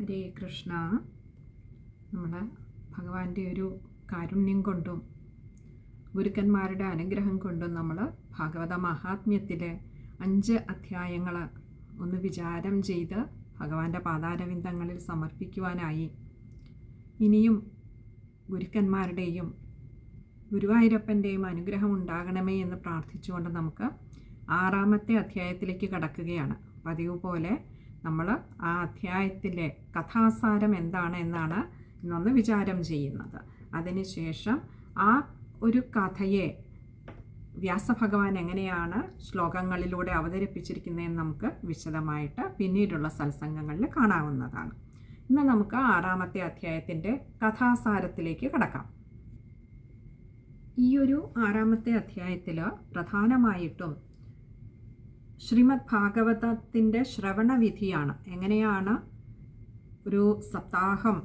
ഹരേ കൃഷ്ണ. നമ്മൾ ഭഗവാന്റെ ഒരു കാരുണ്യം കൊണ്ടും ഗുരുക്കന്മാരുടെ അനുഗ്രഹം കൊണ്ടും നമ്മൾ ഭാഗവത മഹാത്മ്യത്തിലെ അഞ്ച് അധ്യായങ്ങൾ ഒന്ന് വിചാരം ചെയ്ത് ഭഗവാന്റെ പാതാരവിന്ദങ്ങളിൽ സമർപ്പിക്കുവാനായി. ഇനിയും ഗുരുക്കന്മാരുടെയും ഗുരുവായൂരപ്പന്റെയും അനുഗ്രഹം ഉണ്ടാകണമേ എന്ന് പ്രാർത്ഥിച്ചുകൊണ്ട് നമുക്ക് ആറാമത്തെ അധ്യായത്തിലേക്ക് കടക്കുകയാണ്. പതിവ് പോലെ നമ്മൾ ആ അധ്യായത്തിലെ കഥാസാരം എന്താണ് എന്നാണ് ഇന്നൊന്ന് വിചാരം ചെയ്യുന്നത്. അതിനുശേഷം ആ ഒരു കഥയെ വ്യാസഭഗവാൻ എങ്ങനെയാണ് ശ്ലോകങ്ങളിലൂടെ അവതരിപ്പിച്ചിരിക്കുന്നതെന്ന് നമുക്ക് വിശദമായിട്ട് പിന്നീടുള്ള സത്സംഗങ്ങളിൽ കാണാവുന്നതാണ്. ഇന്ന് നമുക്ക് ആറാമത്തെ അധ്യായത്തിന്റെ കഥാസാരത്തിലേക്ക് കടക്കാം. ഈ ഒരു ആറാമത്തെ അധ്യായത്തിൽ പ്രധാനമായിട്ടും ശ്രീമദ് ഭാഗവതത്തിന്റെ ശ്രവണവിധിയാണ്. എങ്ങനെയാണ് ഒരു സപ്താഹം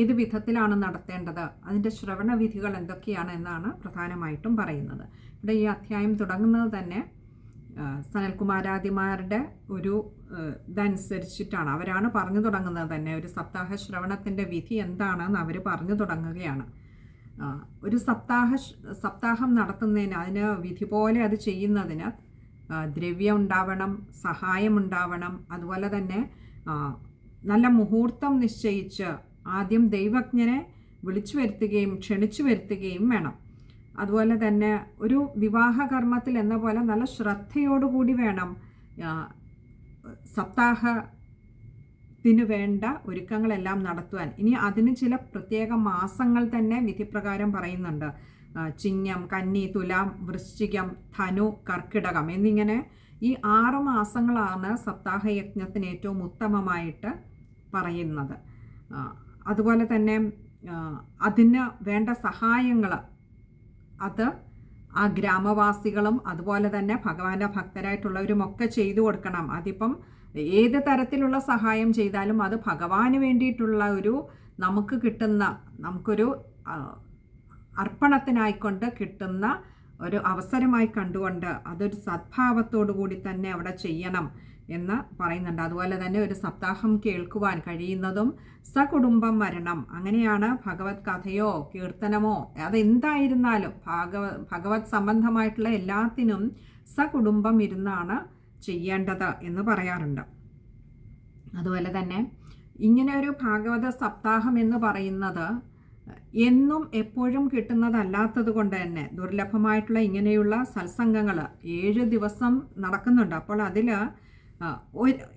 ഏത് വിധത്തിലാണ് നടത്തേണ്ടത്? അതിന്റെ ശ്രവണവിധികൾ എന്തൊക്കെയാണ് എന്നാണ് പ്രധാനമായിട്ടും പറയുന്നത്. ഇവിടെ ഈ അധ്യായം തുടങ്ങുന്നത് തന്നെ സനൽകുമാരാദിമാരുടെ ഒരു ഇതനുസരിച്ചിട്ടാണ്. അവരാണ് പറഞ്ഞു തുടങ്ങുന്നത് തന്നെ ഒരു സപ്താഹ ശ്രവണത്തിന്റെ വിധി എന്താണെന്ന് അവർ പറഞ്ഞു തുടങ്ങുകയാണ്. ഒരു സപ്താഹ സപ്താഹം നടത്തുന്നതിന് അതിന് വിധി പോലെ അത് ചെയ്യുന്നതിന് ദ്രവ്യം ഉണ്ടാവണം സഹായമുണ്ടാവണം അതുപോലെ തന്നെ നല്ല മുഹൂർത്തം നിശ്ചയിച്ച് ആദ്യം ദൈവജ്ഞനെ വിളിച്ചു വരുത്തുകയും ക്ഷണിച്ചു വരുത്തുകയും വേണം. അതുപോലെ തന്നെ ഒരു വിവാഹ കർമ്മത്തിൽ എന്ന പോലെ നല്ല ശ്രദ്ധയോടുകൂടി വേണം സപ്താഹത്തിന് വേണ്ട ഒരുക്കങ്ങളെല്ലാം നടത്തുവാൻ. ഇനി അതിന് ചില പ്രത്യേക മാസങ്ങൾ തന്നെ വിധിപ്രകാരം പറയുന്നുണ്ട്. ചിങ്ങം കന്നി തുലാം വൃശ്ചികം ധനു കർക്കിടകം എന്നിങ്ങനെ ഈ ആറ് മാസങ്ങളാണ് സപ്താഹയജ്ഞത്തിന് ഏറ്റവും ഉത്തമമായിട്ട് പറയുന്നത്. അതുപോലെ തന്നെ അതിന് വേണ്ട സഹായങ്ങൾ അത് ആ ഗ്രാമവാസികളും അതുപോലെ തന്നെ ഭഗവാന്റെ ഭക്തരായിട്ടുള്ളവരും ഒക്കെ ചെയ്തു കൊടുക്കണം. അതിപ്പം ഏത് തരത്തിലുള്ള സഹായം ചെയ്താലും അത് ഭഗവാന് വേണ്ടിയിട്ടുള്ള ഒരു നമുക്ക് കിട്ടുന്ന നമുക്കൊരു അർപ്പണത്തിനായിക്കൊണ്ട് കിട്ടുന്ന ഒരു അവസരമായി കണ്ടുകൊണ്ട് അതൊരു സദ്ഭാവത്തോടു കൂടി തന്നെ അവിടെ ചെയ്യണം എന്ന് പറയുന്നുണ്ട്. അതുപോലെ തന്നെ ഒരു സപ്താഹം കേൾക്കുവാൻ കഴിയുന്നതും സകുടുംബം വരണം. അങ്ങനെയാണ് ഭഗവത് കഥയോ കീർത്തനമോ അതെന്തായിരുന്നാലും ഭാഗവ ഭഗവത് സംബന്ധമായിട്ടുള്ള എല്ലാത്തിനും സകുടുംബം ഇരുന്നാണ് ചെയ്യേണ്ടത് എന്ന് പറയാറുണ്ട്. അതുപോലെ തന്നെ ഇങ്ങനെ ഒരു ഭാഗവത സപ്താഹം എന്ന് പറയുന്നത് എന്നും എപ്പോഴും കിട്ടുന്നതല്ലാത്തത് കൊണ്ട് തന്നെ ദുർലഭമായിട്ടുള്ള ഇങ്ങനെയുള്ള സത്സംഗങ്ങൾ ഏഴ് ദിവസം നടക്കുന്നുണ്ട്. അപ്പോൾ അതിൽ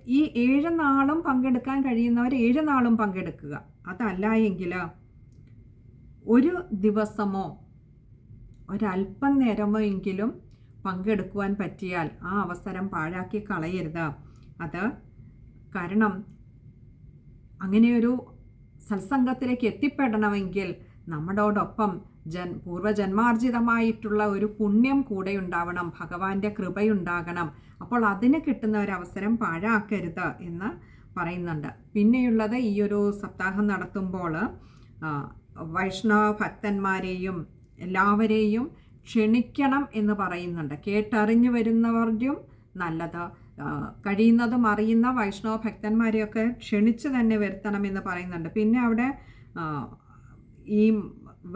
ഈ ഏഴ് നാളും പങ്കെടുക്കാൻ കഴിയുന്നവർ ഏഴ് നാളും പങ്കെടുക്കുക. അതല്ല എങ്കിൽ ഒരു ദിവസമോ ഒരല്പം നേരമോ എങ്കിലും പങ്കെടുക്കുവാൻ പറ്റിയാൽ ആ അവസരം പാഴാക്കി കളയരുത്. അത് കാരണം അങ്ങനെയൊരു സത്സംഗത്തിലേക്ക് എത്തിപ്പെടണമെങ്കിൽ നമ്മളോടൊപ്പം ജൻ പൂർവജന്മാർജിതമായിട്ടുള്ള ഒരു പുണ്യം കൂടെ ഉണ്ടാവണം ഭഗവാന്റെ കൃപയുണ്ടാകണം. അപ്പോൾ അതിന് കിട്ടുന്ന ഒരു അവസരം പാഴാക്കരുത് എന്ന് പറയുന്നുണ്ട്. പിന്നെയുള്ളത് ഈ ഒരു സപ്താഹം നടത്തുമ്പോൾ വൈഷ്ണവ ഭക്തന്മാരെയും എല്ലാവരെയും ക്ഷണിക്കണം എന്ന് പറയുന്നുണ്ട്. കേട്ടറിഞ്ഞു വരുന്നവരും നല്ലത്. കഴിയുന്നതും അറിയുന്ന വൈഷ്ണവ ഭക്തന്മാരെയൊക്കെ ക്ഷണിച്ച് തന്നെ വരുത്തണം എന്ന് പറയുന്നുണ്ട്. പിന്നെ അവിടെ ഈ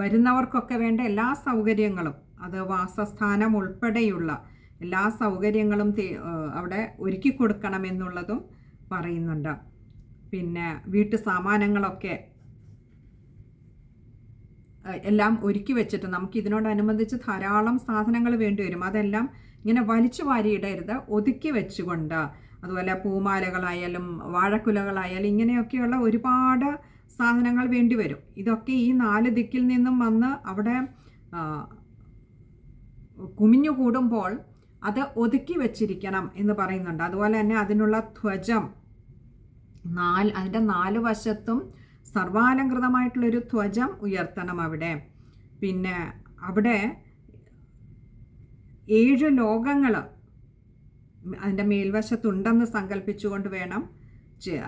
വരുന്നവർക്കൊക്കെ വേണ്ട എല്ലാ സൗകര്യങ്ങളും അത് വാസസ്ഥാനം ഉൾപ്പെടെയുള്ള എല്ലാ സൗകര്യങ്ങളും അവിടെ ഒരുക്കി കൊടുക്കണമെന്നുള്ളതും പറയുന്നുണ്ട്. പിന്നെ വീട്ടു സാമാനങ്ങളൊക്കെ എല്ലാം ഒരുക്കി വെച്ചിട്ട് നമുക്ക് ഇതിനോടനുബന്ധിച്ച് ധാരാളം സാധനങ്ങൾ വേണ്ടി വരും. അതെല്ലാം ഇങ്ങനെ വലിച്ചു വാരിയിടരുത് ഒതുക്കി വെച്ചുകൊണ്ട്. അതുപോലെ പൂമാലകളായാലും വാഴക്കുലകളായാലും ഇങ്ങനെയൊക്കെയുള്ള ഒരുപാട് സാധനങ്ങൾ വേണ്ടി വരും. ഇതൊക്കെ ഈ നാല് ദിക്കിൽ നിന്നും വന്ന് അവിടെ കുമിഞ്ഞു കൂടുമ്പോൾ അത് ഒതുക്കി വെച്ചിരിക്കണം എന്ന് പറയുന്നുണ്ട്. അതുപോലെ തന്നെ അതിനുള്ള ധ്വജം നാല് അതിന്റെ നാല് വശത്തും സർവാലങ്കൃതമായിട്ടുള്ളൊരു ധ്വജം ഉയർത്തണം അവിടെ. പിന്നെ അവിടെ ഏഴ് ലോകങ്ങൾ അതിന്റെ മേൽവശത്തുണ്ടെന്ന് സങ്കല്പിച്ചുകൊണ്ട് വേണം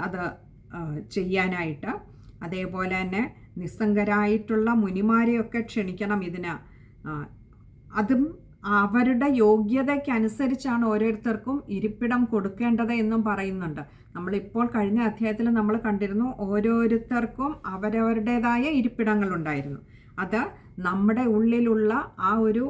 അത് ചെയ്യാനായിട്ട്. അതേപോലെ തന്നെ നിസ്സംഗരായിട്ടുള്ള മുനിമാരെയൊക്കെ ക്ഷണിക്കണം ഇതിന്. അതും അവരുടെ യോഗ്യതയ്ക്കനുസരിച്ചാണ് ഓരോരുത്തർക്കും ഇരിപ്പിടം കൊടുക്കേണ്ടത് എന്നും പറയുന്നുണ്ട്. നമ്മളിപ്പോൾ കഴിഞ്ഞ അധ്യായത്തിൽ നമ്മൾ കണ്ടിരുന്നു ഓരോരുത്തർക്കും അവരവരുടേതായ ഇരിപ്പിടങ്ങളുണ്ടായിരുന്നു. അത് നമ്മുടെ ഉള്ളിലുള്ള ആ ഒരു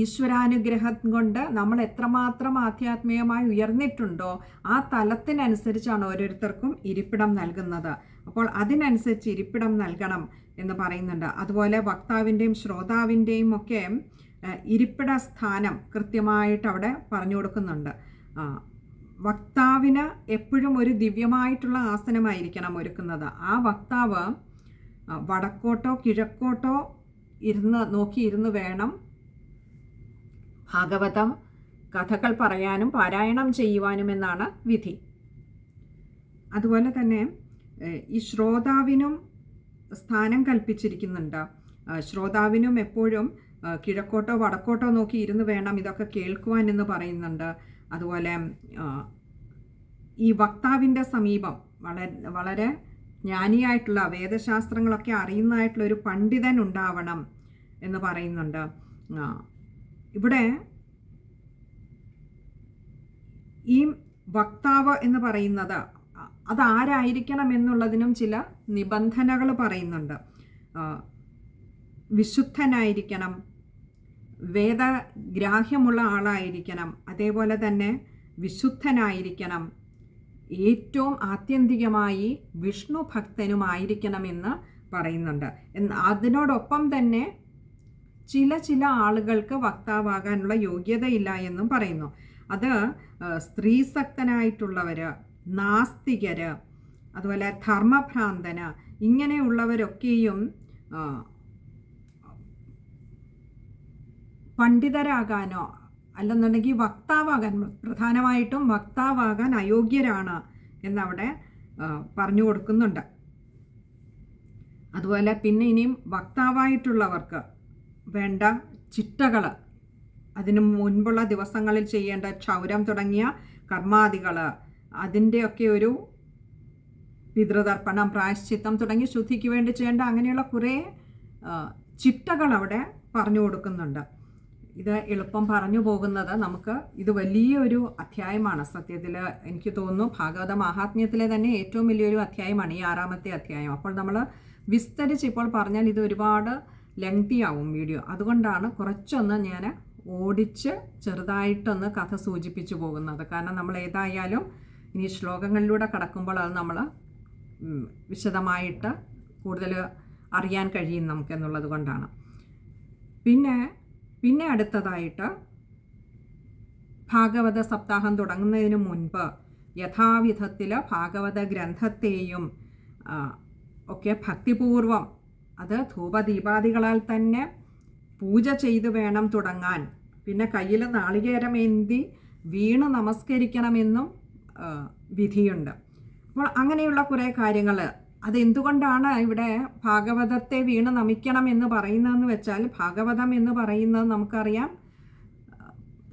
ഈശ്വരാനുഗ്രഹം കൊണ്ട് നമ്മൾ എത്രമാത്രം ആധ്യാത്മികമായി ഉയർന്നിട്ടുണ്ടോ ആ തലത്തിനനുസരിച്ചാണ് ഓരോരുത്തർക്കും ഇരിപ്പിടം നൽകുന്നത്. അപ്പോൾ അതിനനുസരിച്ച് ഇരിപ്പിടം നൽകണം എന്ന് പറയുന്നുണ്ട്. അതുപോലെ വക്താവിന്റെയും ശ്രോതാവിന്റെയും ഒക്കെ ഇരിപ്പിട സ്ഥാനം കൃത്യമായിട്ട് അവിടെ പറഞ്ഞു കൊടുക്കുന്നുണ്ട്. വക്താവിന് എപ്പോഴും ഒരു ദിവ്യമായിട്ടുള്ള ആസനമായിരിക്കണം ഒരുക്കുന്നത്. ആ വക്താവ് വടക്കോട്ടോ കിഴക്കോട്ടോ ഇരുന്ന് നോക്കിയിരുന്ന് വേണം ഭാഗവതം കഥകൾ പറയാനും പാരായണം ചെയ്യുവാനും എന്നാണ് വിധി. അതുപോലെ തന്നെ ഈ ശ്രോതാവിനും സ്ഥാനം കൽപ്പിച്ചിരിക്കുന്നുണ്ട്. ശ്രോതാവിനും എപ്പോഴും കിഴക്കോട്ടോ വടക്കോട്ടോ നോക്കി ഇരുന്ന് വേണം ഇതൊക്കെ കേൾക്കുവാൻ എന്ന് പറയുന്നുണ്ട്. അതുപോലെ ഈ വക്താവിന്റെ സമീപം വളരെ വളരെ ജ്ഞാനിയായിട്ടുള്ള വേദശാസ്ത്രങ്ങളൊക്കെ അറിയുന്നതായിട്ടുള്ള ഒരു പണ്ഡിതൻ ഉണ്ടാവണം എന്ന് പറയുന്നുണ്ട്. ഇവിടെ ഈ വക്താവ് എന്ന് പറയുന്നത് അതാരായിരിക്കണം എന്നുള്ളതിനും ചില നിബന്ധനകൾ പറയുന്നുണ്ട്. വിശുദ്ധനായിരിക്കണം വേദഗ്രാഹ്യമുള്ള ആളായിരിക്കണം അതേപോലെ തന്നെ വിശുദ്ധനായിരിക്കണം ഏറ്റവും ആത്യന്തികമായി വിഷ്ണു ഭക്തനുമായിരിക്കണമെന്ന് പറയുന്നുണ്ട്. അതിനോടൊപ്പം തന്നെ ചില ചില ആളുകൾക്ക് വക്താവാകാനുള്ള യോഗ്യതയില്ല എന്നും പറയുന്നു. അത് സ്ത്രീസക്തനായിട്ടുള്ളവർ നാസ്തികര് അതുപോലെ ധർമ്മഭ്രാന്തന് ഇങ്ങനെയുള്ളവരൊക്കെയും പണ്ഡിതരാകാനോ അല്ലെന്നുണ്ടെങ്കിൽ വക്താവാകാൻ പ്രധാനമായിട്ടും വക്താവാകാൻ അയോഗ്യരാണ് എന്നവിടെ പറഞ്ഞു കൊടുക്കുന്നുണ്ട് അതുപോലെ പിന്നെ ഇനിയും വക്താവായിട്ടുള്ളവർക്ക് വേണ്ട ചിട്ടകൾ അതിനു മുൻപുള്ള ദിവസങ്ങളിൽ ചെയ്യേണ്ട ക്ഷൗരം തുടങ്ങിയ കർമാദികൾ അതിന്റെയൊക്കെ ഒരു പിതൃതർപ്പണം പ്രായശ്ചിത്തം തുടങ്ങി ശുദ്ധിക്ക് വേണ്ടി ചെയ്യേണ്ട അങ്ങനെയുള്ള കുറേ ചിട്ടകൾ അവിടെ പറഞ്ഞു കൊടുക്കുന്നുണ്ട്. ഇത് എളുപ്പം പറഞ്ഞു പോകുന്നത് നമുക്ക് ഇത് വലിയൊരു അധ്യായമാണ്. സത്യത്തിൽ എനിക്ക് തോന്നുന്നു ഭാഗവത മഹാത്മ്യത്തിലെ തന്നെ ഏറ്റവും വലിയൊരു അധ്യായമാണ് ഈ ആറാമത്തെ അധ്യായം. അപ്പോൾ നമ്മൾ വിസ്തരിച്ച് ഇപ്പോൾ പറഞ്ഞാൽ ഇത് ഒരുപാട് ലെങ്തി ആവും വീഡിയോ അതുകൊണ്ടാണ് കുറച്ചൊന്ന് ഞാൻ ഓടിച്ച് ചെറുതായിട്ടൊന്ന് കഥ സൂചിപ്പിച്ചു പോകുന്നത്. കാരണം നമ്മൾ ഏതായാലും ഇനി ശ്ലോകങ്ങളിലൂടെ കടക്കുമ്പോൾ അത് നമ്മൾ വിശദമായിട്ട് കൂടുതൽ അറിയാൻ കഴിയും നമുക്കെന്നുള്ളത് കൊണ്ടാണ്. പിന്നെ പിന്നെ അടുത്തതായിട്ട് ഭാഗവത സപ്താഹം തുടങ്ങുന്നതിന് മുൻപ് യഥാവിധത്തിൽ ഭാഗവത ഗ്രന്ഥത്തെയും ഒക്കെ ഭക്തിപൂർവം അത് ധൂപദീപാദികളാൽ തന്നെ പൂജ ചെയ്ത് വേണം തുടങ്ങാൻ. പിന്നെ കയ്യിൽ നാളികേരമേന്തി വീണ് നമസ്കരിക്കണമെന്നും വിധിയുണ്ട്. അപ്പോൾ അങ്ങനെയുള്ള കുറേ കാര്യങ്ങൾ അതെന്തുകൊണ്ടാണ് ഇവിടെ ഭാഗവതത്തെ വീണ് നമിക്കണം എന്ന് പറയുന്നതെന്ന് വെച്ചാൽ ഭാഗവതം എന്ന് പറയുന്നത് നമുക്കറിയാം.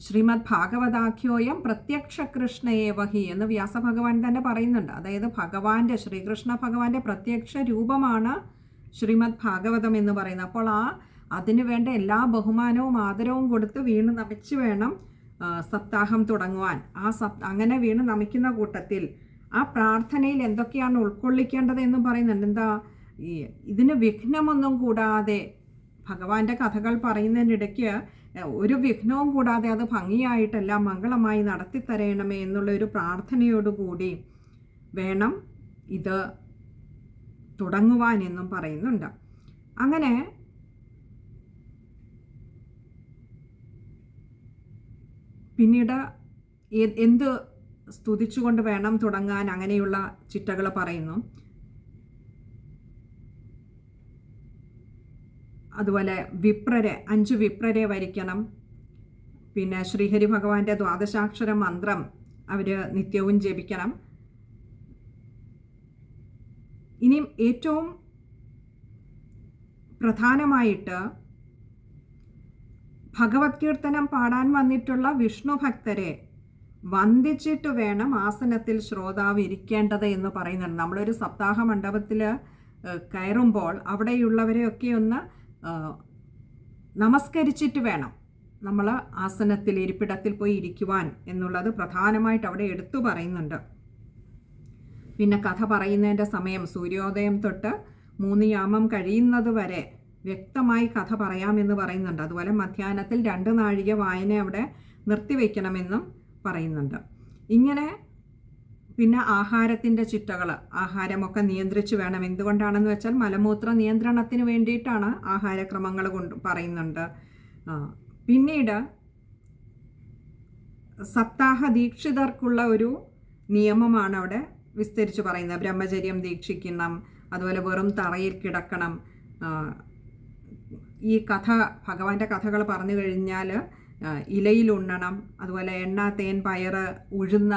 ശ്രീമദ് ഭാഗവതാഖ്യോയം പ്രത്യക്ഷ കൃഷ്ണയേവഹി എന്ന് വ്യാസഭഗവാൻ തന്നെ പറയുന്നുണ്ട്. അതായത് ഭഗവാന്റെ ശ്രീകൃഷ്ണ ഭഗവാന്റെ പ്രത്യക്ഷ രൂപമാണ് ശ്രീമദ് ഭാഗവതം എന്ന് പറയുന്നത്. അപ്പോൾ ആ അതിനു വേണ്ട എല്ലാ ബഹുമാനവും ആദരവും കൊടുത്ത് വീണ് നമിച്ച് വേണം സപ്താഹം തുടങ്ങുവാൻ. ആ സപ് അങ്ങനെ വീണ് നമിക്കുന്ന കൂട്ടത്തിൽ ആ പ്രാർത്ഥനയിൽ എന്തൊക്കെയാണ് ഉൾക്കൊള്ളിക്കേണ്ടത് എന്ന് പറയുന്നുണ്ട്. എന്താ ഇതിന് വിഘ്നമൊന്നും കൂടാതെ ഭഗവാന്റെ കഥകൾ പറയുന്നതിനിടയ്ക്ക് ഒരു വിഘ്നവും കൂടാതെ അത് ഭംഗിയായിട്ടല്ല മംഗളമായി നടത്തിത്തരയണമേ എന്നുള്ള ഒരു പ്രാർത്ഥനയോടുകൂടി വേണം ഇത് തുടങ്ങുവാൻ എന്നും പറയുന്നുണ്ട്. അങ്ങനെ പിന്നീട് എന്ത് സ്തുതിച്ചുകൊണ്ട് വേണം തുടങ്ങാൻ അങ്ങനെയുള്ള ചിട്ടകൾ പറയുന്നു. അതുപോലെ വിപ്രരെ അഞ്ച് വിപ്രരെ വരിക്കണം. പിന്നെ ശ്രീഹരി ഭഗവാന്റെ ദ്വാദശാക്ഷര മന്ത്രം അവർ നിത്യവും ജപിക്കണം. ഇനിയും ഏറ്റവും പ്രധാനമായിട്ട് ഭഗവത് കീർത്തനം പാടാൻ വന്നിട്ടുള്ള വിഷ്ണു ഭക്തരെ വന്ദിച്ചിട്ട് വേണം ആസനത്തിൽ ശ്രോതാവ് ഇരിക്കേണ്ടത് എന്ന് പറയുന്നുണ്ട്. നമ്മളൊരു സപ്താഹ മണ്ഡപത്തിൽ കയറുമ്പോൾ അവിടെയുള്ളവരെയൊക്കെ ഒന്ന് നമസ്കരിച്ചിട്ട് വേണം നമ്മൾ ആസനത്തിൽ ഇരിപ്പിടത്തിൽ പോയി ഇരിക്കുവാൻ എന്നുള്ളത് പ്രധാനമായിട്ട് അവിടെ എടുത്തു പറയുന്നുണ്ട്. പിന്നെ കഥ പറയുന്നതിന്റെ സമയം സൂര്യോദയം തൊട്ട് മൂന്ന് യാമം കഴിയുന്നത് വരെ വ്യക്തമായി കഥ പറയാമെന്ന് പറയുന്നുണ്ട്. അതുപോലെ മധ്യാഹ്നത്തിൽ രണ്ട് നാഴിക വായന അവിടെ നിർത്തിവെക്കണമെന്നും പറയുന്നുണ്ട്. ഇങ്ങനെ പിന്നെ ആഹാരത്തിന്റെ ചിട്ടകൾ ആഹാരമൊക്കെ നിയന്ത്രിച്ച് വേണം. എന്തുകൊണ്ടാണെന്ന് വെച്ചാൽ മലമൂത്ര നിയന്ത്രണത്തിന് വേണ്ടിയിട്ടാണ് ആഹാരക്രമങ്ങൾ കൊണ്ട് പറയുന്നുണ്ട്. പിന്നീട് സപ്താഹ ദീക്ഷിതർക്കുള്ള ഒരു നിയമമാണ് അവിടെ വിസ്തരിച്ച് പറയുന്നത് ബ്രഹ്മചര്യം ദീക്ഷിക്കണം അതുപോലെ വെറും തറയിൽ കിടക്കണം. ഈ കഥ ഭഗവാന്റെ കഥകൾ പറഞ്ഞു കഴിഞ്ഞാൽ ഇലയിൽ ഉണ്ണണം അതുപോലെ എണ്ണ തേൻ പയറ് ഉഴുന്ന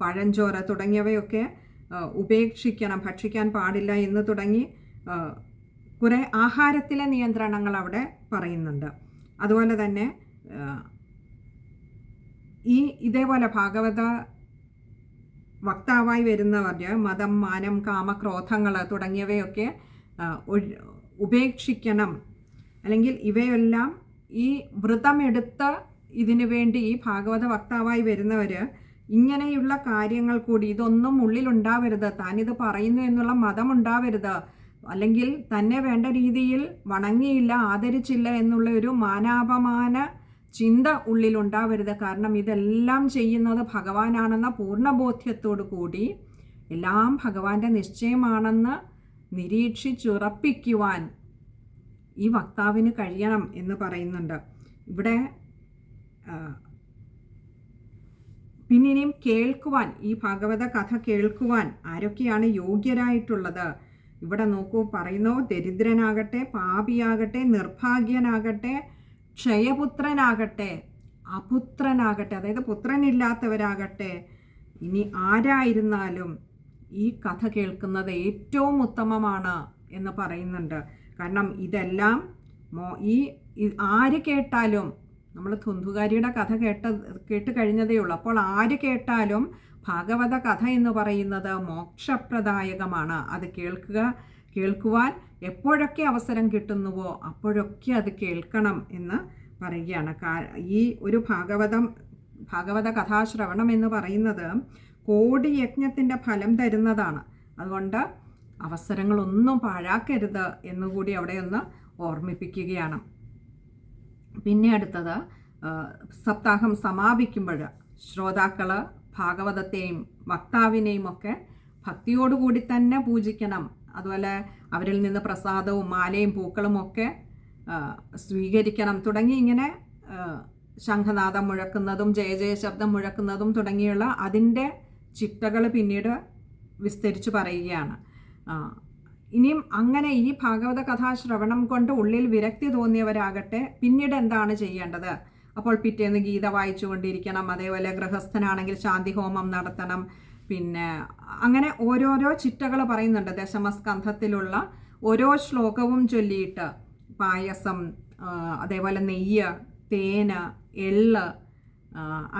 പഴഞ്ചോറ് തുടങ്ങിയവയൊക്കെ ഉപേക്ഷിക്കണം ഭക്ഷിക്കാൻ പാടില്ല എന്ന് തുടങ്ങി കുറെ ആഹാരത്തിലെ നിയന്ത്രണങ്ങൾ അവിടെ പറയുന്നുണ്ട്. അതുപോലെ തന്നെ ഈ ഇതേപോലെ ഭാഗവത വക്താവായി വരുന്നവർ മതം മാനം കാമക്രോധങ്ങൾ തുടങ്ങിയവയൊക്കെ ഉപേക്ഷിക്കണം. അല്ലെങ്കിൽ ഇവയെല്ലാം ഈ വ്രതമെടുത്ത ഇതിനു വേണ്ടി ഈ ഭാഗവത വക്താവായി വരുന്നവർ ഇങ്ങനെയുള്ള കാര്യങ്ങൾ കൂടി ഇതൊന്നും ഉള്ളിലുണ്ടാവരുത് താനിത് പറയുന്നു എന്നുള്ള മതം ഉണ്ടാവരുത് അല്ലെങ്കിൽ തന്നെ വേണ്ട രീതിയിൽ വണങ്ങിയില്ല ആദരിച്ചില്ല എന്നുള്ള ഒരു മാനാപമാന ചിന്ത ഉള്ളിലുണ്ടാവരുത്. കാരണം ഇതെല്ലാം ചെയ്യുന്നത് ഭഗവാനാണെന്ന പൂർണബോധ്യത്തോടു കൂടി എല്ലാം ഭഗവാന്റെ നിശ്ചയമാണെന്ന് നിരീക്ഷിച്ചുറപ്പിക്കുവാൻ ഈ വക്താവിന് കഴിയണം എന്ന് പറയുന്നുണ്ട്. ഇവിടെ പിന്നിനെയും പിന്നെ കേൾക്കുവാൻ ഈ ഭാഗവത കഥ കേൾക്കുവാൻ ആരൊക്കെയാണ് യോഗ്യരായിട്ടുള്ളത്? ഇവിടെ നോക്കൂ പറയുന്നു ദരിദ്രനാകട്ടെ പാപിയാകട്ടെ നിർഭാഗ്യനാകട്ടെ ക്ഷയപുത്രനാകട്ടെ അപുത്രനാകട്ടെ അതായത് പുത്രനില്ലാത്തവരാകട്ടെ ഇനി ആരായിരുന്നാലും ഈ കഥ കേൾക്കുന്നത് ഏറ്റവും ഉത്തമമാണ് എന്ന് പറയുന്നുണ്ട്. കാരണം ഇതെല്ലാം മോ ഈ ആര് കേട്ടാലും നമ്മൾ ധുന്ധുകാരിയുടെ കഥ കേട്ട കേട്ട് കഴിഞ്ഞതേ ഉള്ളൂ. അപ്പോൾ ആര് കേട്ടാലും ഭാഗവത കഥ എന്ന് പറയുന്നത് മോക്ഷപ്രദായകമാണ്. അത് കേൾക്കുക കേൾക്കുവാൻ എപ്പോഴൊക്കെ അവസരം കിട്ടുന്നുവോ അപ്പോഴൊക്കെ അത് കേൾക്കണം എന്ന് പറയുകയാണ്. ഈ ഒരു ഭാഗവതം ഭാഗവത കഥാശ്രവണം എന്ന് പറയുന്നത് കോടി യജ്ഞത്തിന്റെ ഫലം തരുന്നതാണ്. അതുകൊണ്ട് അവസരങ്ങളൊന്നും പാഴാക്കരുത് എന്നുകൂടി അവിടെ ഒന്ന് ഓർമ്മിപ്പിക്കുകയാണ്. പിന്നെ അടുത്തത് സപ്താഹം സമാപിക്കുമ്പോൾ ശ്രോതാക്കൾ ഭാഗവതത്തെയും വക്താവിനെയും ഒക്കെ ഭക്തിയോടുകൂടി തന്നെ പൂജിക്കണം. അതുപോലെ അവരിൽ നിന്ന് പ്രസാദവും മാലയും പൂക്കളും ഒക്കെ സ്വീകരിക്കണം. തുടങ്ങി ഇങ്ങനെ ശംഖനാഥം മുഴക്കുന്നതും ജയ ജയ ശബ്ദം മുഴക്കുന്നതും തുടങ്ങിയുള്ള അതിന്റെ ചിട്ടകൾ പിന്നീട് വിസ്തരിച്ച് പറയുകയാണ്. ഇനിയും അങ്ങനെ ഈ ഭാഗവത കഥാശ്രവണം കൊണ്ട് ഉള്ളിൽ വിരക്തി തോന്നിയവരാകട്ടെ പിന്നീട് എന്താണ് ചെയ്യേണ്ടത്? അപ്പോൾ പിറ്റേന്ന് ഗീത വായിച്ചുകൊണ്ടിരിക്കണം. അതേപോലെ ഗൃഹസ്ഥനാണെങ്കിൽ ശാന്തി ഹോമം നടത്തണം. പിന്നെ അങ്ങനെ ഓരോരോ ചിട്ടകൾ പറയുന്നുണ്ട്. ദശമസ്കന്ധത്തിലുള്ള ഓരോ ശ്ലോകവും ചൊല്ലിയിട്ട് പായസം അതേപോലെ നെയ്യ് തേന് എള്ള്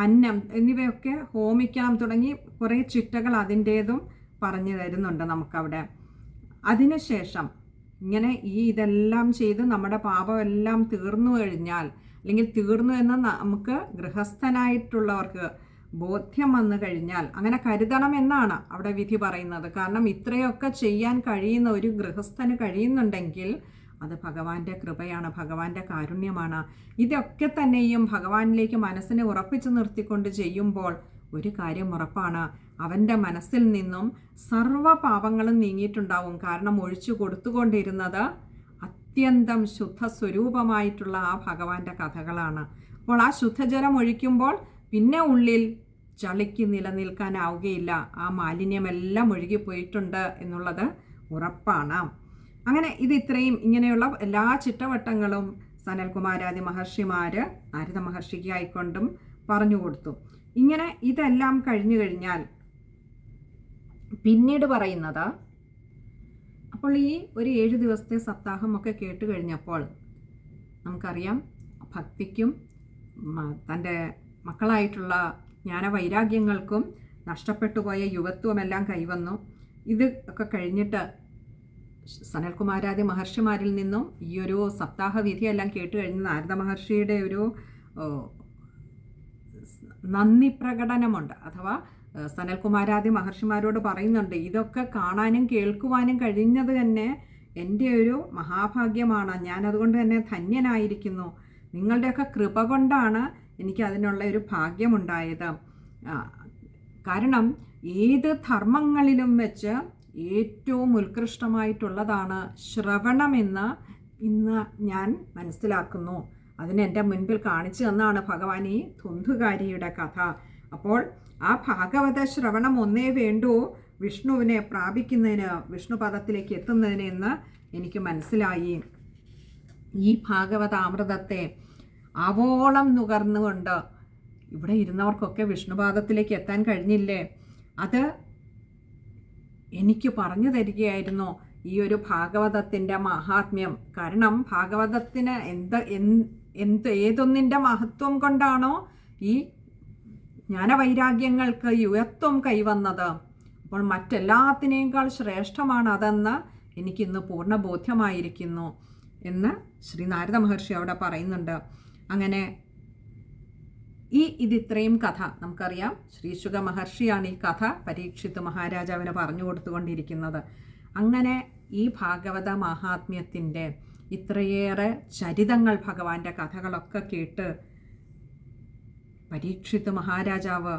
അന്നം എന്നിവയൊക്കെ ഹോമിക്കണം തുടങ്ങി കുറേ ചിട്ടകൾ അതിന്റേതും പറഞ്ഞു തരുന്നുണ്ട് നമുക്കവിടെ. അതിനുശേഷം ഇങ്ങനെ ഈ ഇതെല്ലാം ചെയ്ത് നമ്മുടെ പാപമെല്ലാം തീർന്നു കഴിഞ്ഞാൽ അല്ലെങ്കിൽ തീർന്നു എന്ന് നമുക്ക് ഗൃഹസ്ഥനായിട്ടുള്ളവർക്ക് ബോധ്യം വന്നു കഴിഞ്ഞാൽ അങ്ങനെ കരുതണം എന്നാണ് അവിടെ വിധി പറയുന്നത്. കാരണം ഇത്രയൊക്കെ ചെയ്യാൻ കഴിയുന്ന ഒരു ഗൃഹസ്ഥന് കഴിയുന്നുണ്ടെങ്കിൽ അത് ഭഗവാന്റെ കൃപയാണ് ഭഗവാന്റെ കാരുണ്യമാണ്. ഇതൊക്കെ തന്നെയും ഭഗവാനിലേക്ക് മനസ്സിനെ ഉറപ്പിച്ചു നിർത്തിക്കൊണ്ട് ചെയ്യുമ്പോൾ ഒരു കാര്യം ഉറപ്പാണ്. അവന്റെ മനസ്സിൽ നിന്നും സർവ പാപങ്ങളും നീങ്ങിയിട്ടുണ്ടാവും. കാരണം ഒഴിച്ചു കൊടുത്തുകൊണ്ടിരുന്നത് അത്യന്തം ശുദ്ധ സ്വരൂപമായിട്ടുള്ള ആ ഭഗവാന്റെ കഥകളാണ്. അപ്പോൾ ആ ശുദ്ധജലം ഒഴിക്കുമ്പോൾ പിന്നെ ഉള്ളിൽ ചളിക്ക് നിലനിൽക്കാനാവുകയില്ല. ആ മാലിന്യമെല്ലാം ഒഴുകിപ്പോയിട്ടുണ്ട് എന്നുള്ളത് ഉറപ്പാണ്. അങ്ങനെ ഇത് ഇത്രയും ഇങ്ങനെയുള്ള എല്ലാ ചിട്ടവട്ടങ്ങളും സനൽകുമാരാദി മഹർഷിമാർ നാരദ മഹർഷിക്കായിക്കൊണ്ടും പറഞ്ഞു കൊടുത്തു. ഇങ്ങനെ ഇതെല്ലാം കഴിഞ്ഞു കഴിഞ്ഞാൽ പിന്നീട് പറയുന്നത് അപ്പോൾ ഈ ഒരു ഏഴ് ദിവസത്തെ സപ്താഹമൊക്കെ കേട്ട് കഴിഞ്ഞപ്പോൾ നമുക്കറിയാം ഭക്തിക്കും തന്റെ മക്കളായിട്ടുള്ള ജ്ഞാനവൈരാഗ്യങ്ങൾക്കും നഷ്ടപ്പെട്ടു പോയ യുവത്വമെല്ലാം കൈവന്നു. ഇത് ഒക്കെ കഴിഞ്ഞിട്ട് സനൽകുമാരാദി മഹർഷിമാരിൽ നിന്നും ഈ ഒരു സപ്താഹ വിധിയെല്ലാം കേട്ട് കഴിഞ്ഞ് നാരദ മഹർഷിയുടെ ഒരു നന്ദി പ്രകടനമുണ്ട്. അഥവാ സനൽകുമാരാദി മഹർഷിമാരോട് പറയുന്നുണ്ട് ഇതൊക്കെ കാണാനും കേൾക്കുവാനും കഴിഞ്ഞത് തന്നെ എന്റെ ഒരു മഹാഭാഗ്യമാണ്. ഞാനതുകൊണ്ട് തന്നെ ധന്യനായിരിക്കുന്നു. നിങ്ങളുടെയൊക്കെ കൃപ കൊണ്ടാണ് എനിക്ക് അതിനുള്ള ഒരു ഭാഗ്യമുണ്ടായത്. കാരണം ഏത് ധർമ്മങ്ങളിലും വെച്ച് ഏറ്റവും ഉത്കൃഷ്ടമായിട്ടുള്ളതാണ് ശ്രവണമെന്ന് ഇന്ന് ഞാൻ മനസ്സിലാക്കുന്നു. അതിന് എന്റെ മുൻപിൽ കാണിച്ചു തന്നാണ് ഭഗവാൻ ഈ ധുന്ധുകാരിയുടെ കഥ. അപ്പോൾ ആ ഭാഗവത ശ്രവണം ഒന്നേ വേണ്ടൂ വിഷ്ണുവിനെ പ്രാപിക്കുന്നതിന് വിഷ്ണുപദത്തിലേക്ക് എത്തുന്നതിന് എന്ന് എനിക്ക് മനസ്സിലായി. ഈ ഭാഗവതാമൃതത്തെ ആവോളം നുകർന്നുകൊണ്ട് ഇവിടെ ഇരുന്നവർക്കൊക്കെ വിഷ്ണുപാദത്തിലേക്ക് എത്താൻ കഴിഞ്ഞില്ലേ? അത് എനിക്ക് പറഞ്ഞു തരികയായിരുന്നു ഈ ഒരു ഭാഗവതത്തിന്റെ മഹാത്മ്യം. കാരണം ഭാഗവതത്തിന് എന്ത് എന്ത് ഏതൊന്നിന്റെ മഹത്വം കൊണ്ടാണോ ഈ ജ്ഞാനവൈരാഗ്യങ്ങൾക്ക് യുവത്വം കൈവന്നത്. അപ്പോൾ മറ്റെല്ലാത്തിനേക്കാൾ ശ്രേഷ്ഠമാണ് അതെന്ന് എനിക്കിന്ന് പൂർണ ബോധ്യമായിരിക്കുന്നു എന്ന് ശ്രീ നാരദ മഹർഷി അവിടെ പറയുന്നുണ്ട്. അങ്ങനെ ഈ ഇതിത്രയും കഥ നമുക്കറിയാം. ശ്രീശുക മഹർഷിയാണ് ഈ കഥ പരീക്ഷിത്ത് മഹാരാജാവിന് പറഞ്ഞു കൊടുത്തുകൊണ്ടിരിക്കുന്നത്. അങ്ങനെ ഈ ഭാഗവത മഹാത്മ്യത്തിന്റെ ഇത്രയേറെ ചരിതങ്ങൾ ഭഗവാന്റെ കഥകളൊക്കെ കേട്ട് പരീക്ഷിത്ത് മഹാരാജാവ്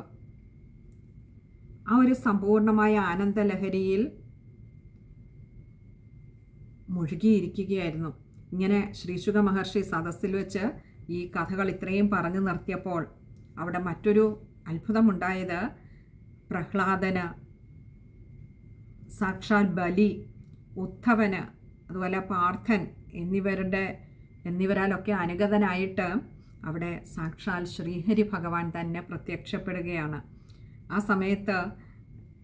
ആ ഒരു സമ്പൂർണമായ ആനന്ദലഹരിയിൽ മുഴുകിയിരിക്കുകയായിരുന്നു. ഇങ്ങനെ ശ്രീശുക മഹർഷി സദസ്സിൽ വെച്ച് ഈ കഥകൾ ഇത്രയും പറഞ്ഞു നിർത്തിയപ്പോൾ അവിടെ മറ്റൊരു അത്ഭുതമുണ്ടായത് പ്രഹ്ലാദന് സാക്ഷാൽ ബലി ഉദ്ധവന് അതുപോലെ പാർത്ഥൻ എന്നിവരുടെ എന്നിവരാലൊക്കെ അനുഗതനായിട്ട് അവിടെ സാക്ഷാൽ ശ്രീഹരി ഭഗവാൻ തന്നെ പ്രത്യക്ഷപ്പെടുകയാണ്. ആ സമയത്ത്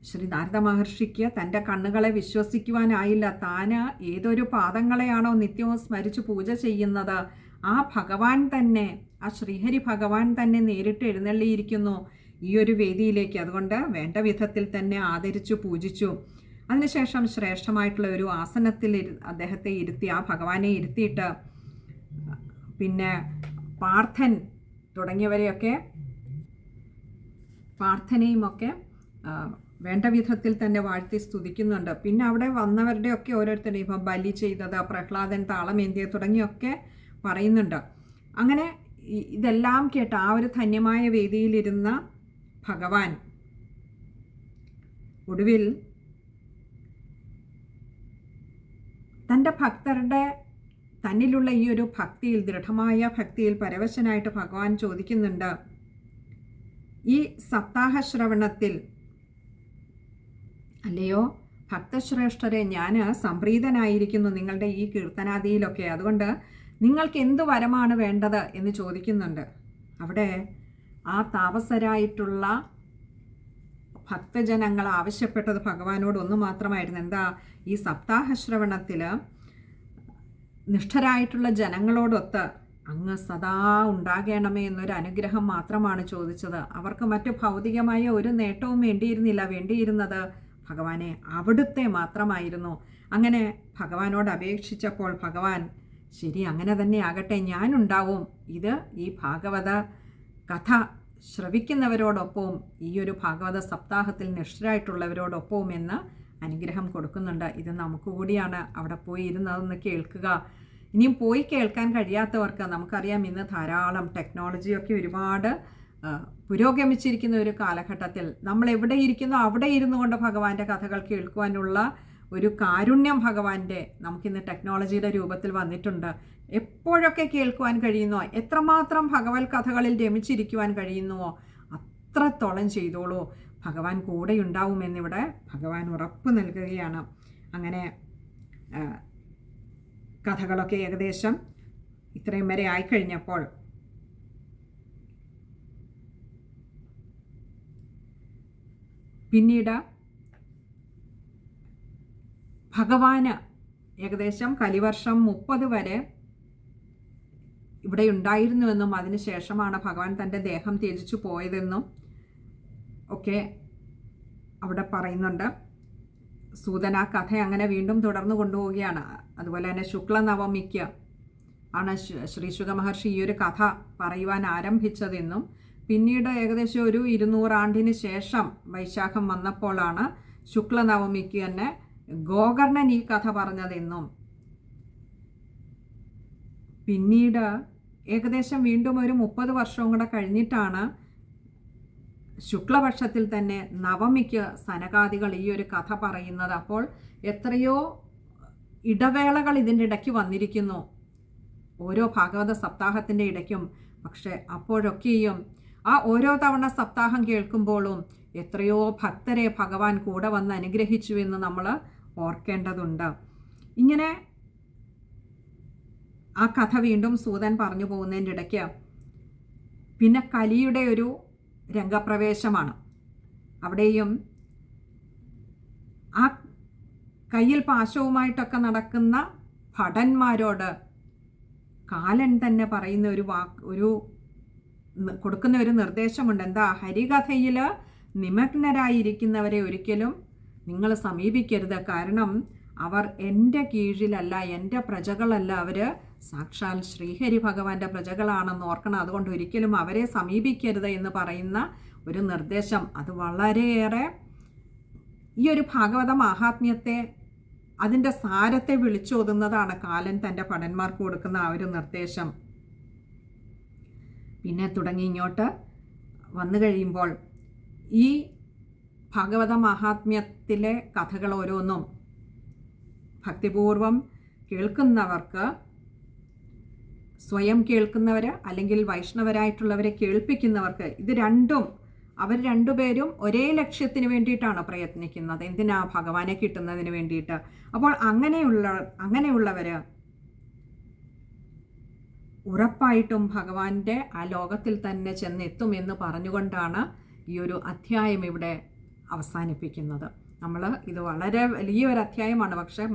ശ്രീ നാരദ മഹർഷിക്ക് തന്റെ കണ്ണുകളെ വിശ്വസിക്കുവാനായില്ല. താന് ഏതൊരു പാദങ്ങളെയാണോ നിത്യവും സ്മരിച്ച് പൂജ ചെയ്യുന്നത്? ആ ഭഗവാൻ തന്നെ ആ ശ്രീഹരി ഭഗവാൻ തന്നെ നേരിട്ട് എഴുന്നള്ളിയിരിക്കുന്നു ഈ ഒരു വേദിയിലേക്ക്. അതുകൊണ്ട് വേണ്ട വിധത്തിൽ തന്നെ ആദരിച്ചു പൂജിച്ചു. അതിനുശേഷം ശ്രേഷ്ഠമായിട്ടുള്ള ഒരു ആസനത്തിൽ അദ്ദേഹത്തെ ഇരുത്തി ആ ഭഗവാനെ ഇരുത്തിയിട്ട് പിന്നെ പാർത്ഥൻ തുടങ്ങിയവരെയൊക്കെ പ്രാർത്ഥനയുമൊക്കെ വേണ്ട വിധത്തിൽ തന്നെ വാഴ്ത്തി സ്തുതിക്കുന്നുണ്ട്. പിന്നെ അവിടെ വന്നവരുടെയൊക്കെ ഓരോരുത്തരുടെ ഇപ്പം ബലി ചെയ്തത് പ്രഹ്ലാദൻ താളമേന്തിയ തുടങ്ങിയൊക്കെ പറയുന്നുണ്ട്. അങ്ങനെ ഇതെല്ലാം കേട്ട് ആ ഒരു ധന്യമായ വേദിയിലിരുന്ന ഭഗവാൻ ഒടുവിൽ തന്റെ ഭക്തരുടെ തന്നിലുള്ള ഈ ഒരു ഭക്തിയിൽ ദൃഢമായ ഭക്തിയിൽ പരവശനായിട്ട് ഭഗവാൻ ചോദിക്കുന്നുണ്ട് ഈ സപ്താഹ ശ്രവണത്തിൽ അല്ലയോ ഭക്തശ്രേഷ്ഠരെ ഞാൻ സംപ്രീതനായിരിക്കുന്നു നിങ്ങളുടെ ഈ കീർത്തനാദിയിലൊക്കെ. അതുകൊണ്ട് നിങ്ങൾക്ക് എന്ത് വരമാണ് വേണ്ടത് എന്ന് ചോദിക്കുന്നുണ്ട്. അവിടെ ആ താപസരായിട്ടുള്ള ഭക്തജനങ്ങൾ ആവശ്യപ്പെട്ടത് ഭഗവാനോട് ഒന്ന് മാത്രമായിരുന്നു. എന്താ? ഈ സപ്താഹ ശ്രവണത്തിൽ നിഷ്ഠരായിട്ടുള്ള ജനങ്ങളോടൊത്ത് അങ്ങ് സദാ ഉണ്ടാകണമേ എന്നൊരു അനുഗ്രഹം മാത്രമാണ് ചോദിച്ചത്. അവർക്ക് മറ്റു ഭൗതികമായ ഒരു നേട്ടവും വേണ്ടിയിരുന്നില്ല. വേണ്ടിയിരുന്നത് ഭഗവാനെ അവിടുത്തെ മാത്രമായിരുന്നു. അങ്ങനെ ഭഗവാനോട് അപേക്ഷിച്ചപ്പോൾ ഭഗവാൻ ശരി അങ്ങനെ തന്നെ ആകട്ടെ ഞാനുണ്ടാവും. ഇത് ഈ ഭാഗവത കഥ ശ്രവിക്കുന്നവരോടൊപ്പവും ഈ ഒരു ഭാഗവത സപ്താഹത്തിൽ നിഷ്ഠരായിട്ടുള്ളവരോടൊപ്പവും എന്ന് അനുഗ്രഹം കൊടുക്കുന്നുണ്ട്. ഇത് നമുക്ക് കൂടിയാണ് അവിടെ പോയി ഇരുന്നതൊന്ന് കേൾക്കുക. ഇനിയും പോയി കേൾക്കാൻ കഴിയാത്തവർക്ക് നമുക്കറിയാം ഇന്ന് ധാരാളം ടെക്നോളജിയൊക്കെ ഒരുപാട് പുരോഗമിച്ചിരിക്കുന്ന ഒരു കാലഘട്ടത്തിൽ. നമ്മൾ എവിടെ ഇരിക്കുന്നോ അവിടെ ഇരുന്നു കൊണ്ട് ഭഗവാന്റെ കഥകൾ കേൾക്കുവാനുള്ള ഒരു കാരുണ്യം ഭഗവാന്റെ നമുക്കിന്ന് ടെക്നോളജിയുടെ രൂപത്തിൽ വന്നിട്ടുണ്ട്. എപ്പോഴൊക്കെ കേൾക്കുവാൻ കഴിയുന്നോ എത്രമാത്രം ഭഗവത് കഥകളിൽ രമിച്ചിരിക്കുവാൻ കഴിയുന്നുവോ അത്രത്തോളം ചെയ്തോളൂ. ഭഗവാൻ കൂടെയുണ്ടാവുമെന്നിവിടെ ഭഗവാൻ ഉറപ്പ് നൽകുകയാണ്. അങ്ങനെ കഥകളൊക്കെ ഏകദേശം ഇത്രയും വരെ ആയിക്കഴിഞ്ഞപ്പോൾ പിന്നീട് ഭഗവാന് ഏകദേശം കലിവർഷം മുപ്പത് വരെ ഇവിടെ ഉണ്ടായിരുന്നുവെന്നും അതിനുശേഷമാണ് ഭഗവാൻ തന്റെ ദേഹം ത്യജിച്ചു പോയതെന്നും ഒക്കെ അവിടെ പറയുന്നുണ്ട്. സൂതന കഥ അങ്ങനെ വീണ്ടും തുടർന്നു കൊണ്ടുപോവുകയാണ്. അതുപോലെ തന്നെ ശുക്ലനവമിക്ക് ആണ് ശ്രീ- ശ്രീ മഹർഷി ഈ ഒരു കഥ പറയുവാൻ ആരംഭിച്ചതെന്നും പിന്നീട് ഏകദേശം ഒരു ഇരുന്നൂറാണ്ടിന് ശേഷം വൈശാഖം വന്നപ്പോഴാണ് ശുക്ലനവമിക്ക് തന്നെ ഗോകർണൻ ഈ കഥ പറഞ്ഞതെന്നും പിന്നീട് ഏകദേശം വീണ്ടും ഒരു മുപ്പത് വർഷവും കൂടെ കഴിഞ്ഞിട്ടാണ് ശുക്ലപക്ഷത്തിൽ തന്നെ നവമിക്ക് സനകാദികൾ ഈ ഒരു കഥ പറയുന്നത്. അപ്പോൾ എത്രയോ ഇടവേളകൾ ഇതിന്റെ ഇടയ്ക്ക് വന്നിരിക്കുന്നു. ഓരോ ഭാഗവത സപ്താഹത്തിന്റെ ഇടയ്ക്കും പക്ഷെ അപ്പോഴൊക്കെയും ആ ഓരോ തവണ സപ്താഹം കേൾക്കുമ്പോഴും എത്രയോ ഭക്തരെ ഭഗവാൻ കൂടെ വന്ന് അനുഗ്രഹിച്ചു എന്ന് നമ്മൾ ഓർക്കേണ്ടതുണ്ട്. ഇങ്ങനെ ആ കഥ വീണ്ടും സൂതൻ പറഞ്ഞു പോകുന്നതിന്റെ ഇടയ്ക്ക് പിന്നെ കലിയുടെ ഒരു രംഗപ്രവേശമാണ്. അവിടെയും ആ കയ്യിൽ പാശവുമായിട്ടൊക്കെ നടക്കുന്ന ഭടന്മാരോട് കാലൻ തന്നെ പറയുന്ന ഒരു വാക്ക് ഒരു കൊടുക്കുന്ന ഒരു നിർദ്ദേശമുണ്ട്. എന്താ? ഹരികഥയിൽ നിമഗ്നരായിരിക്കുന്നവരെ ഒരിക്കലും നിങ്ങൾ സമീപിക്കരുത്. കാരണം അവർ എന്റെ കീഴിലല്ല എന്റെ പ്രജകളല്ല. അവർ സാക്ഷാൽ ശ്രീഹരി ഭഗവാന്റെ പ്രജകളാണെന്ന് ഓർക്കണം. അതുകൊണ്ട് ഒരിക്കലും അവരെ സമീപിക്കരുത് എന്ന് പറയുന്ന ഒരു നിർദ്ദേശം. അത് വളരെയേറെ ഈ ഒരു ഭാഗവത മാഹാത്മ്യത്തെ അതിന്റെ സാരത്തെ വിളിച്ചോതുന്നതാണ് കാലൻ തന്റെ ഭടന്മാർക്ക് കൊടുക്കുന്ന ആ ഒരു നിർദ്ദേശം. പിന്നെ തുടങ്ങി ഇങ്ങോട്ട് വന്നു കഴിയുമ്പോൾ ഈ ഭാഗവത മഹാത്മ്യത്തിലെ കഥകൾ ഓരോന്നും ഭക്തിപൂർവം കേൾക്കുന്നവർക്ക് സ്വയം കേൾക്കുന്നവർ അല്ലെങ്കിൽ വൈഷ്ണവരായിട്ടുള്ളവരെ കേൾപ്പിക്കുന്നവർക്ക് ഇത് രണ്ടും അവർ രണ്ടുപേരും ഒരേ ലക്ഷ്യത്തിന് വേണ്ടിയിട്ടാണ് പ്രയത്നിക്കുന്നത്. എന്തിനാ ഭഗവാനെ കിട്ടുന്നതിന് വേണ്ടിയിട്ട്? അപ്പോൾ അങ്ങനെയുള്ള അങ്ങനെയുള്ളവർ ഉറപ്പായിട്ടും ഭഗവാന്റെ ആ ലോകത്തിൽ തന്നെ ചെന്നെത്തും എന്ന് പറഞ്ഞുകൊണ്ടാണ് ഈ ഒരു അധ്യായം ഇവിടെ അവസാനിപ്പിക്കുന്നത്. നമ്മൾ ഇത് വളരെ വലിയൊരു അധ്യായമാണ്. പക്ഷേ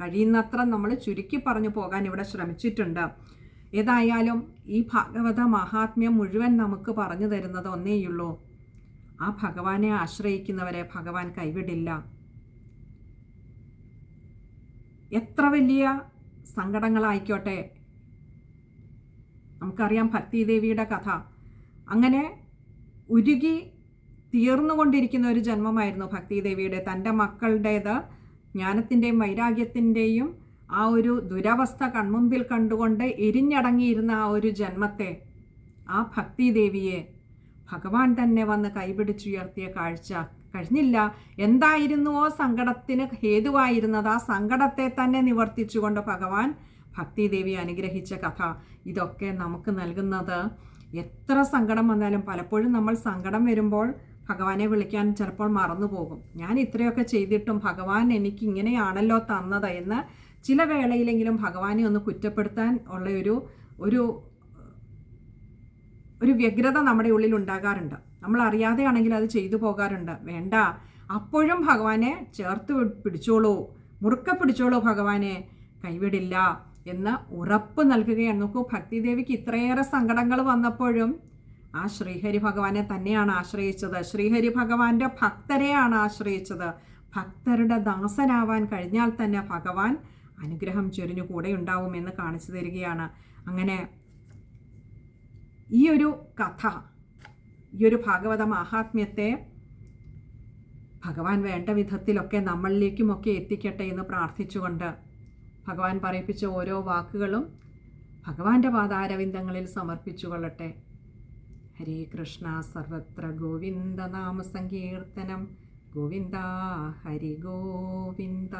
കഴിയുന്നത്ര നമ്മൾ ചുരുക്കി പറഞ്ഞു പോകാൻ ഇവിടെ ശ്രമിച്ചിട്ടുണ്ട്. ഏതായാലും ഈ ഭാഗവത മഹാത്മ്യം മുഴുവൻ നമുക്ക് പറഞ്ഞു തരുന്നത് ഒന്നേയുള്ളൂ. ആ ഭഗവാനെ ആശ്രയിക്കുന്നവരെ ഭഗവാൻ കൈവിടില്ല. എത്ര വലിയ സങ്കടങ്ങളായിക്കോട്ടെ. നമുക്കറിയാം ഭക്തിദേവിയുടെ കഥ. അങ്ങനെ ഉരുകി തീർന്നുകൊണ്ടിരിക്കുന്ന ഒരു ജന്മമായിരുന്നു ഭക്തിദേവിയുടെ തന്റെ മക്കളുടേത് ജ്ഞാനത്തിന്റെയും വൈരാഗ്യത്തിന്റെയും ആ ഒരു ദുരവസ്ഥ കൺമുമ്പിൽ കണ്ടുകൊണ്ട് എരിഞ്ഞടങ്ങിയിരുന്ന ആ ഒരു ജന്മത്തെ ആ ഭക്തിദേവിയെ ഭഗവാൻ തന്നെ വന്ന് കൈപിടിച്ചുയർത്തിയ കാഴ്ച കഴിഞ്ഞില്ല. എന്തായിരുന്നുവോ സങ്കടത്തിന് ഹേതുവായിരുന്നത്? ആ സങ്കടത്തെ തന്നെ നിവർത്തിച്ചുകൊണ്ട് ഭഗവാൻ ഭക്തിദേവി അനുഗ്രഹിച്ച കഥ. ഇതൊക്കെ നമുക്ക് നൽകുന്നത് എത്ര സങ്കടം വന്നാലും പലപ്പോഴും നമ്മൾ സങ്കടം വരുമ്പോൾ ഭഗവാനെ വിളിക്കാൻ ചിലപ്പോൾ മറന്നു പോകും. ഞാൻ ഇത്രയൊക്കെ ചെയ്തിട്ടും ഭഗവാൻ എനിക്ക് ഇങ്ങനെയാണല്ലോ തന്നത് എന്ന് ചില വേളയിലെങ്കിലും ഭഗവാനെ ഒന്ന് കുറ്റപ്പെടുത്താൻ ഉള്ള ഒരു ഒരു ഒരു വ്യഗ്രത നമ്മുടെ ഉള്ളിൽ ഉണ്ടാകാറുണ്ട്. നമ്മൾ അറിയാതെയാണെങ്കിൽ അത് ചെയ്തു പോകാറുണ്ട്. വേണ്ട. അപ്പോഴും ഭഗവാനെ ചേർത്ത് പിടിച്ചോളൂ. മുറുക്ക പിടിച്ചോളൂ ഭഗവാനെ. കൈവിടില്ല എന്ന് ഉറപ്പ് നൽകുകയാണ്. നോക്കൂ ഭക്തിദേവിക്ക് ഇത്രയേറെ സങ്കടങ്ങൾ വന്നപ്പോഴും ആ ശ്രീഹരി ഭഗവാനെ തന്നെയാണ് ആശ്രയിച്ചത്. ശ്രീഹരി ഭഗവാന്റെ ഭക്തരെയാണ് ആശ്രയിച്ചത്. ഭക്തരുടെ ദാസനാവാൻ കഴിഞ്ഞാൽ തന്നെ ഭഗവാൻ അനുഗ്രഹം ചൊരിഞ്ഞു കൂടെ ഉണ്ടാവുമെന്ന് കാണിച്ചു തരികയാണ്. അങ്ങനെ ഈ ഒരു കഥ ഈ ഒരു ഭാഗവത മാഹാത്മ്യത്തെ ഭഗവാൻ വേണ്ട വിധത്തിലൊക്കെ നമ്മളിലേക്കുമൊക്കെ എത്തിക്കട്ടെ എന്ന് പ്രാർത്ഥിച്ചുകൊണ്ട് ഭഗവാൻ പറയിപ്പിച്ച ഓരോ വാക്കുകളും ഭഗവാന്റെ പാതാരവിന്ദങ്ങളിൽ സമർപ്പിച്ചുകൊള്ളട്ടെ. ഹരേ കൃഷ്ണ സർവത്ര ഗോവിന്ദ നാമ സങ്കീർത്തനം. ഗോവിന്ദ ഹരി ഗോവിന്ദ.